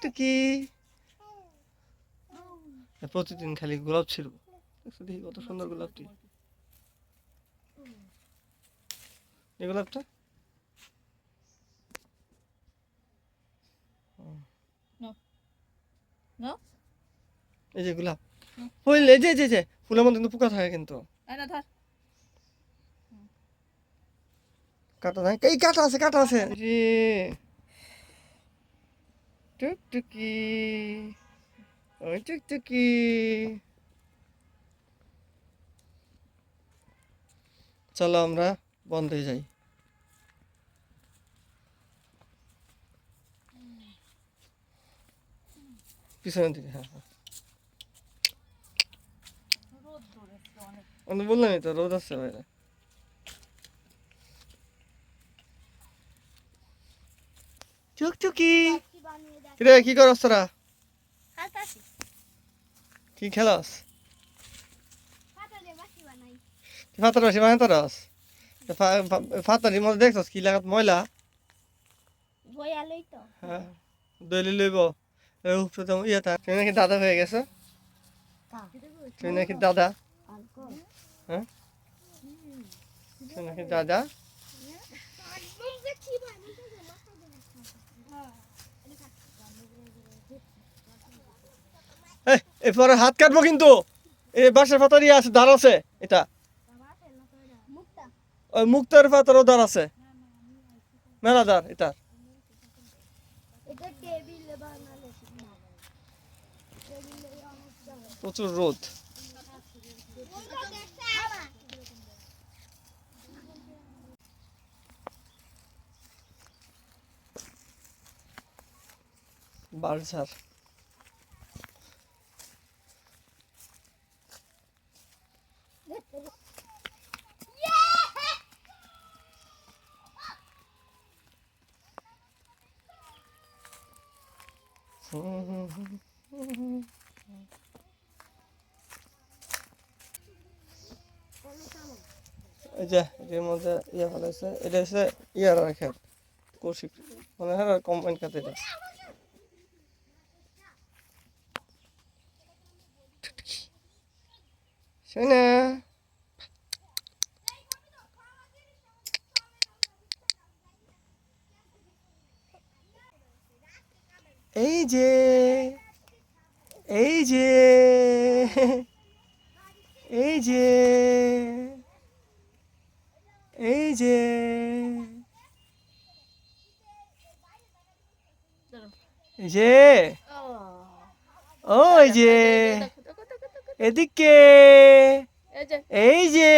টুকটুকি প্রতিদিন খালি গোলাপ দেখছ দেখি কত সুন্দর গোলাপটি। এই গোলাপটা? এই যে গোলাপ। ফুল এই যে যে, যে ফুলের মধ্যে কিন্তু পোকা থাকে কিন্তু। কাটা এই কাটা আছে কাটা আছে। টুকটুকি ওই টুকটুকি। চলো আমরা বন্ধে যাই। পিছনের দিকে হ্যাঁ হ্যাঁ। আমি বললামই তো রোদ আছে বাইরে। টুকটুকি। কিরে কি করস তোরা? কি খেলাস? ফাতার বাসি বানাই। তোরাস? ফাতারির মধ্যে দেখছস কি লাগাত ময়লা? হ্যাঁ দলি লইব। ইয়ে তা তুমি নাকি দাদা হয়ে গেছো? তুমি নাকি দাদা? হ্যাঁ? তুমি নাকি দাদা এই এরপরে হাত কাটবো কিন্তু। এই বাঁশের পাতার ইয়ে আছে দাঁড় আছে, এটা। ওই মুক্তার পাতারও দাঁড় আছে। মেলা দাঁড় এটা। এটা টেবিল বানালে প্রচুর রোদ। বালসার এই যে, এটার মধ্যে ইয়ে এটা হচ্ছে ইয়ার খেত কৌশিক মানে হ্যাঁ কম্বাইন খেত এটা। শোনা। এই যে এই যে এই যে এই যে। এই যে ওই যে এদিকে এই যে।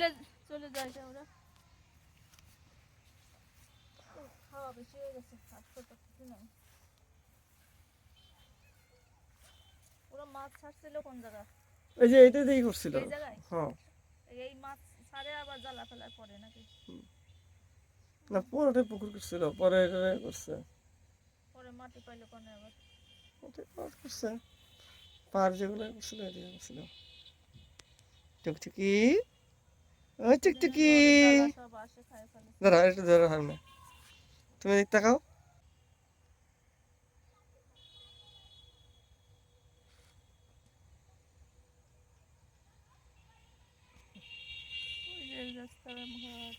চলে চলে যায় ওরা খাওয়া বেশি হয়ে গেছে কিছু নাই। ওরা মাছ ছাড়ছিল কোন জায়গা? এই যে এটা দিয়েই করছিল। এই জায়গায়? হ্যাঁ। এই মাছ ছাড়ে আবার জ্বালা ফেলায় পড়ে নাকি? না পরে পুকুর করছিল পরে করছে। পরে মাটি পাইলে কোনে আবার? ওটা পার করছে। পার যেগুলো করছিল এদিকে করছিল। টুকটুকি। ওই টুকটুকি। একটু ধরে তুমি তাকাও।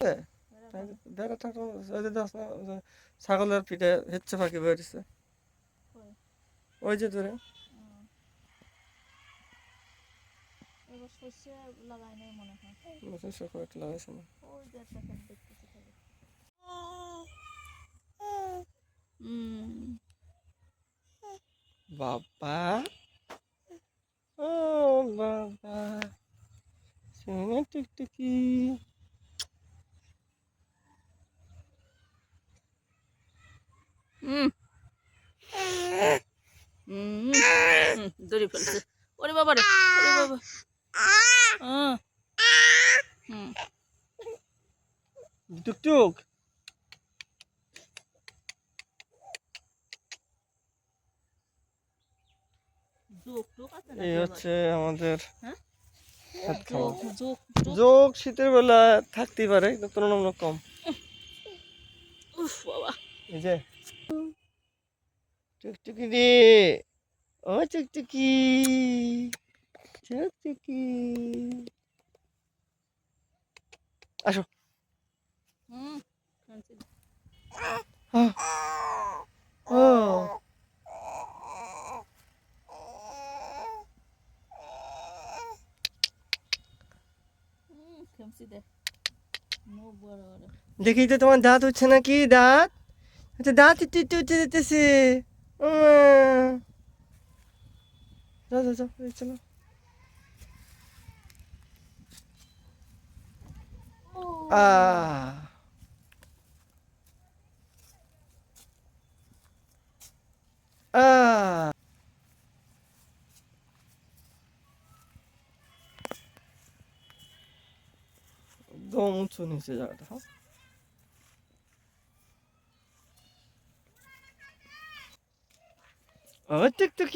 হ্যাঁ যে ছাগলের পিঠে হেচ্ছে ফাঁকি বেরিয়েছে। ওই যে ধরে হুম। এবার সর্ষে লাগাই নাই মনে হয়। সে কয়েকটা লাগাইছে না ওই যে একটা দেখতেছি খালি। বাবা। ও বাবা। শুনে টুকটুকি। হুম হুম দড়ি ফেলছে। ওরে বাবা রে ওরে বাবা হ্যাঁ হুম টুকটুক টুক টুক এই হচ্ছে আমাদের হ্যাঁ? যোগ যোগ শীতের বেলা থাকতেই পারে তুলনামূলক কম। এই যে। টুকটুকি রে ও টুকটুকি টুকটুকি আসো। হুম খাচ্ছি। ও হুম খেমছি দে মুখ বড় বড় দেখি তো তোমার দাঁত হচ্ছে নাকি দাঁত আচ্ছা দাঁত একটু একটু উঠে যেতেছে উম। যাও যাও যাও এই চলো আহ আহ একদম উঁচু 어떡떡이.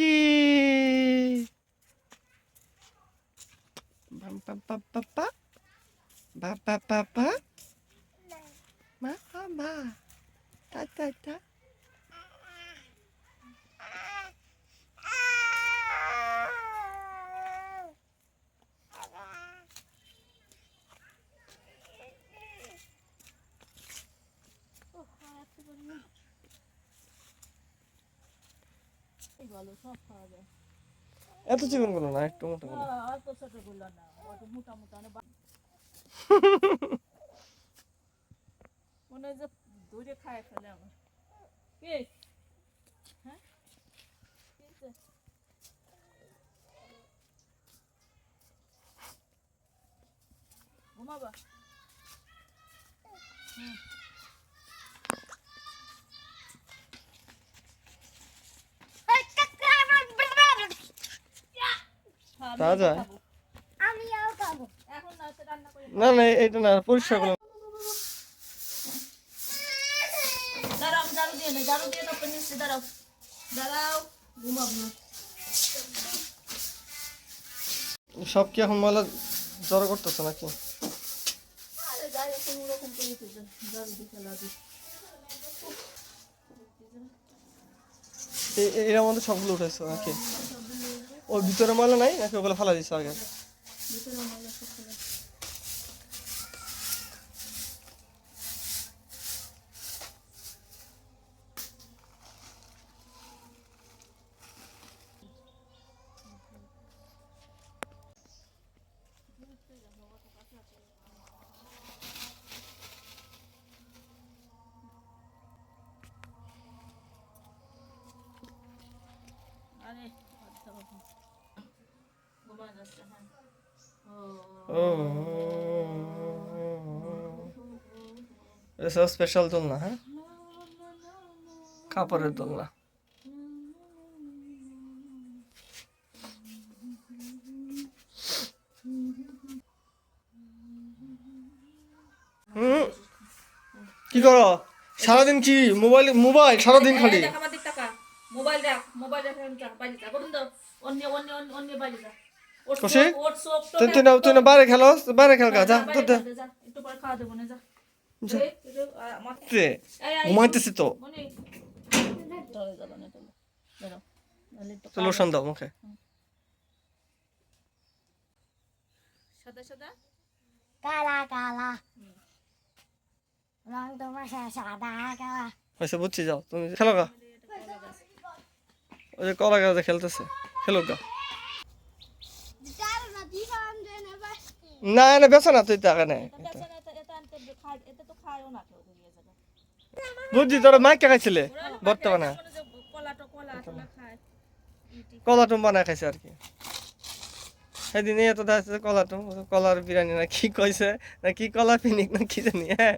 빰빰빰빰빰. 빠빠빠빠. 네. 마마. 따따따. এগুলো সব খাওয়া যায়। এত চিকনগুলো না একটু মোটা গুলো অল্প ছোটগুলো না অত মোটা মোটা না মনে যে দূরে খায় ফেলে আমার। কে হ্যাঁ? ঘুমাবা? হুম। তারপর নিচ্ছি দাঁড়াও। দাঁড়াও ঘুমাবো সব কি এখন ময়লা জড়ো করতেছে নাকি? এর মধ্যে সবগুলো উঠেছে নাকি? ওর ভিতরে মালা নাই নাকি ওগুলো ফালা দিচ্ছে আগে? Thank ময়লা সব ফেলা দিই। আরে আচ্ছা বাবা। ঘুমা যাচ্ছে হ্যাঁ ও স্পেশাল দোলনা হ্যাঁ কাপড়ের দোলনা কি করো? সারাদিন কি মোবাইল মোবাইল সারাদিন খালি? এই দেখ মোবাইল দেখ মোবাইল দেখ বাইরে যা করুন তো অন্য অন্য অন্য বাইরে যা খুশি? তুই তুই না তুই না বাইরে খেলো বাইরে খেল গা যা তোর একটু পরে খাওয়া দেবো না ঘুমাইতেছি তো। লোশন দাও মুখে। সাদা সাদা? কালা কালা। রং তোমার সাদা কালা। হয়েছে বুঝছি যাও তুমি খেলো গা। ওই যে কলা গাছে খেলতেছে খেলো গা চার না দিবাম যে নেবা না না বেছো না তুই টাকা নেই এটা বেচে না, এটা এটা এটা না বুঝছি তোরা মাইকে খাইছিলে? বর্তমানে। মনে কলা টুম বানায় খাইছে আর কি। সেদিন এত দেখছে কলা টুম কলার বিরিয়ানি না কি কইছে না কি কলা পিনিক না কি জানি হ্যাঁ।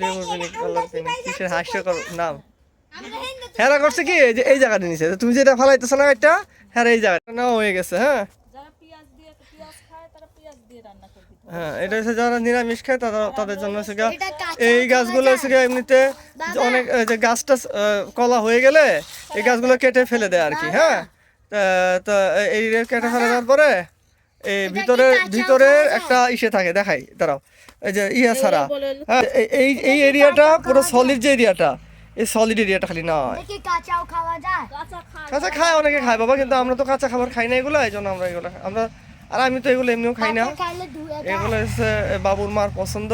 লেবুর পিনিক কলার পিনিক কিসের হাস্যকর নাম। হ্যাঁ করছে কি? এই যে এই জায়গাটা নিচে। তুমি যেটা ফালাইতেছো না একটা হ্যাঁ এই জায়গাটা। নাও হয়ে গেছে হ্যাঁ যারা পেঁয়াজ দিয়ে পেঁয়াজ খায় তারা পেঁয়াজ দিয়ে রান্না করে দিতে হবে। হ্যাঁ এটা হচ্ছে যারা নিরামিষ খায় তারা তাদের জন্য হচ্ছে এই গাছগুলো হচ্ছে এমনিতে অনেক যে গাছটা কলা হয়ে গেলে এই গাছগুলো কেটে ফেলে দেয় আর কি হ্যাঁ? তা- তা এই কেটে ফেলে দেওয়ার পরে এই ভিতরে ভিতরে একটা ইসে থাকে দেখাই দাঁড়াও। এই যে ইয়া ছাড়া। হ্যাঁ এই- এই এরিয়াটা পুরো সলিড যে এরিয়াটা এই সলিড এরিয়াটা খালি নয়। কাঁচা খায় অনেকে খায় বাবা কিন্তু আমরা তো কাঁচা খাবার খাই না এগুলো এই জন্য আমরা এগুলো আমরা আর আমি তো এগুলো এমনিও খাই না। এগুলো হচ্ছে বাবুর মার পছন্দ।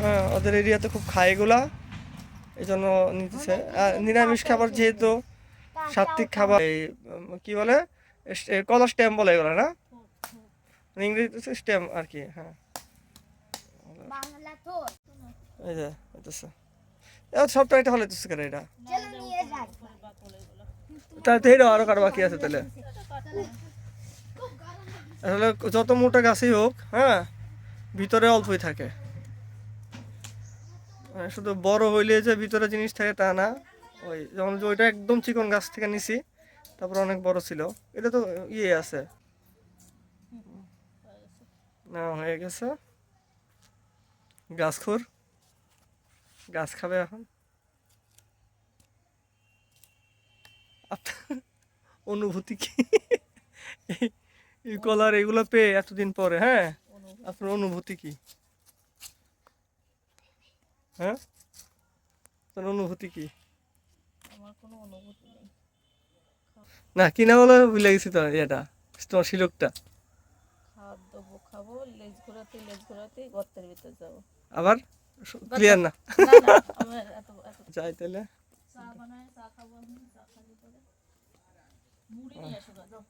হ্যাঁ ওদের এরিয়াতে খুব খায় এগুলা। এই জন্য নিতেছে আর নিরামিষ খাবার যেহেতু সাত্বিক খাবার এই কি বলে? কলার স্ট্যাম্প বলে এগুলো না? ইংরেজিতে স্ট্যাম্প আর কি হ্যাঁ। এই যে হইতেছে। হলে কেন এটা? তাহলে তো এটা আরও কারও বাকি আছে তাহলে? আসলে যত মোটা গাছই হোক হ্যাঁ ভিতরে অল্পই থাকে। মানে শুধু বড় হইলে যে ভিতরে জিনিস থাকে তা না। ওই যেমন ওইটা একদম চিকন গাছ থেকে নিছি, তারপর অনেক বড় ছিল। এটা তো ইয়ে আছে। না হয়ে গেছে। গাছ খুর গাছ খাবে এখন। অনুভূতি কি? এই- কলার এগুলো পেয়ে এতদিন পরে হ্যাঁ? আপনার অনুভূতি কি? হ্যাঁ? আপনার অনুভূতি কি? অনুভূতি নেই। না কিনা বলে ভুলে গেছি তো এটা তোমার শিলকটা। খাব লেজ ঘোরাতে লেজ ঘোরাতে গর্তের ভিতর যাব। আবার? ক্লিয়ার না? না না যাই তাহলে। চা বানায় চা খাব আমি চা খাব মুড়ি নিয়ে যাও।